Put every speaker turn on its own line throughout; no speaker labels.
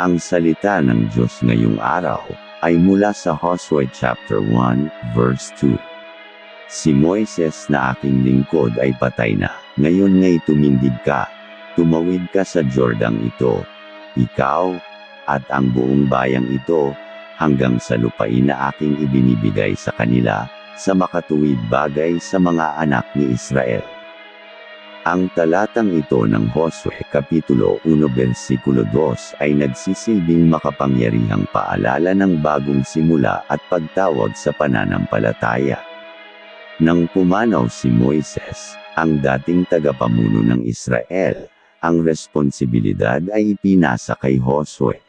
Ang salita ng Diyos ngayong araw ay mula sa Joshua chapter 1, verse 2. Si Moises na aking lingkod ay patay na. Ngayon ngay tumindig ka, tumawid ka sa Jordan ito, ikaw, at ang buong bayang ito, hanggang sa lupain na aking ibinibigay sa kanila, sa makatuwid bagay sa mga anak ni Israel. Ang talatang ito ng Josue Kapitulo 1 versikulo 2 ay nagsisilbing makapangyarihang paalala ng bagong simula at pagtawag sa pananampalataya. Nang pumanaw si Moises, ang dating tagapamuno ng Israel, ang responsibilidad ay ipinasa kay Josue.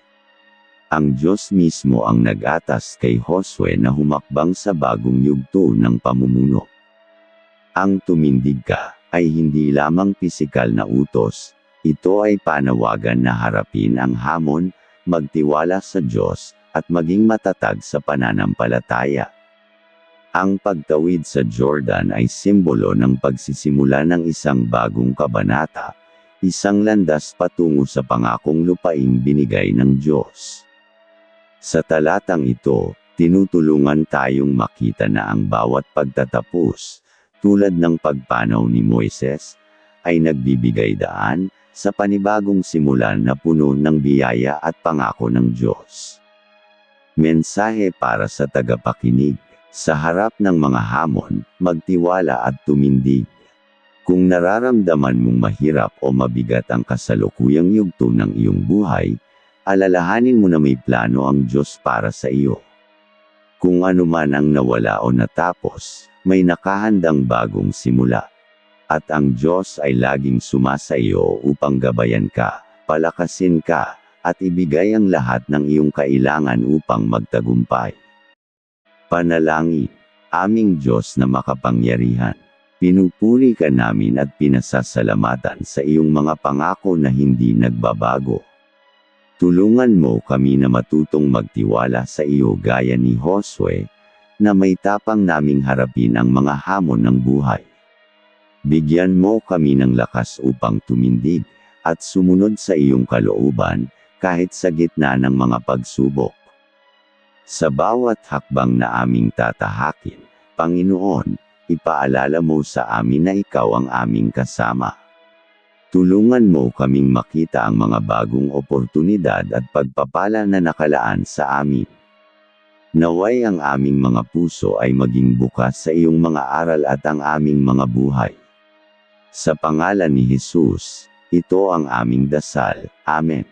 Ang Diyos mismo ang nag-atas kay Josue na humakbang sa bagong yugto ng pamumuno. Ang tumindig ka, ay hindi lamang pisikal na utos, ito ay panawagan na harapin ang hamon, magtiwala sa Diyos, at maging matatag sa pananampalataya. Ang pagtawid sa Jordan ay simbolo ng pagsisimula ng isang bagong kabanata, isang landas patungo sa pangakong lupaing binigay ng Diyos. Sa talatang ito, tinutulungan tayong makita na ang bawat pagtatapos, tulad ng pagpanaw ni Moises, ay nagbibigay daan sa panibagong simulan na puno ng biyaya at pangako ng Diyos. Mensahe para sa tagapakinig. Sa harap ng mga hamon, magtiwala at tumindig. Kung nararamdaman mong mahirap o mabigat ang kasalukuyang yugto ng iyong buhay, alalahanin mo na may plano ang Diyos para sa iyo. Kung ano man ang nawala o natapos, may nakahandang bagong simula. At ang Diyos ay laging sumasa iyo upang gabayan ka, palakasin ka, at ibigay ang lahat ng iyong kailangan upang magtagumpay. Panalangin, aming Diyos na makapangyarihan. Pinupuri ka namin at pinasasalamatan sa iyong mga pangako na hindi nagbabago. Tulungan mo kami na matutong magtiwala sa iyo gaya ni Josue, na may tapang naming harapin ang mga hamon ng buhay. Bigyan mo kami ng lakas upang tumindig, at sumunod sa iyong kalooban, kahit sa gitna ng mga pagsubok. Sa bawat hakbang na aming tatahakin, Panginoon, ipaalala mo sa amin na ikaw ang aming kasama. Tulungan mo kaming makita ang mga bagong oportunidad at pagpapala na nakalaan sa amin. Naway ang aming mga puso ay maging bukas sa iyong mga aral at ang aming mga buhay. Sa pangalan ni Jesus, ito ang aming dasal. Amen.